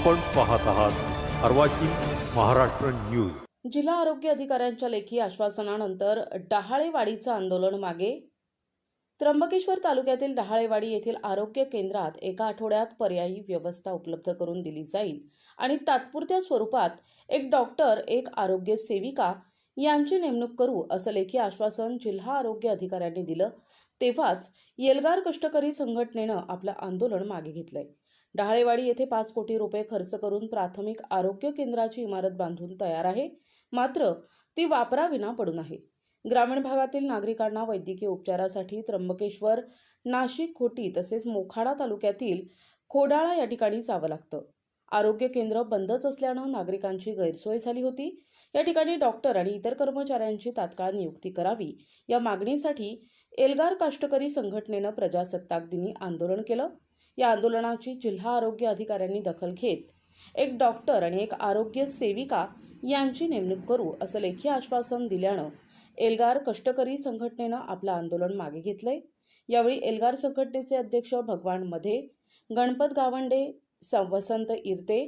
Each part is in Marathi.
आपण पाहत आहात अर्वाचीन महाराष्ट्र न्यूज. जिल्हा आरोग्य अधिकाऱ्यांच्या लेखी आश्वासनानंतर डहाळेवाडीचं आंदोलन मागे. त्र्यंबकेश्वर तालुक्यातील डहाळेवाडी येथील आरोग्य केंद्रात एका आठवड्यात पर्यायी व्यवस्था उपलब्ध करून दिली जाईल आणि तात्पुरत्या स्वरूपात एक डॉक्टर एक आरोग्य सेविका यांची नेमणूक करू असं लेखी आश्वासन जिल्हा आरोग्य अधिकाऱ्यांनी दिलं. तेव्हाच येलगार कष्टकरी संघटनेनं आपलं आंदोलन मागे घेतलंय. डहाळेवाडी येथे पाच कोटी रुपये खर्च करून प्राथमिक आरोग्य केंद्राची इमारत बांधून तयार आहे. मात्र ती वापराविना पडून आहे ग्रामीण भागातील नागरिकांना वैद्यकीय उपचारासाठी त्र्यंबकेश्वर नाशिक खोटी तसेच मोखाडा तालुक्यातील खोडाळा या ठिकाणी जावं लागतं. आरोग्य केंद्र बंदच असल्यानं नागरिकांची गैरसोय झाली होती. या ठिकाणी डॉक्टर आणि इतर कर्मचाऱ्यांची तात्काळ नियुक्ती करावी या मागणीसाठी एल्गार काष्टकरी संघटनेनं प्रजासत्ताक दिनी आंदोलन केलं. या आंदोलनाची जिल्हा आरोग्य अधिकाऱ्यांनी दखल घेत. एक डॉक्टर आणि एक आरोग्य सेविका यांची नेमणूक करू असं लेखी आश्वासन दिल्यानं एल्गार कष्टकरी संघटनेनं आपलं आंदोलन मागे घेतलंय. यावेळी एल्गार संघटनेचे अध्यक्ष भगवान मधे गणपत गावंडे वसंत इरते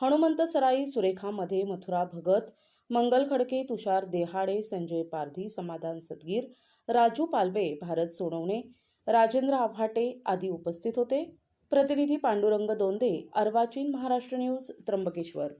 हनुमंत सराई सुरेखा मध्ये मथुरा भगत मंगल खडके तुषार देहाडे संजय पारधी समाधान सदगीर राजू पालवे भारत सोनवणे राजेंद्र आव्हाटे आदी उपस्थित होते. प्रतिनिधी पांडुरंग दोंदे अर्वाचीन महाराष्ट्र न्यूज त्र्यंबकेश्वर.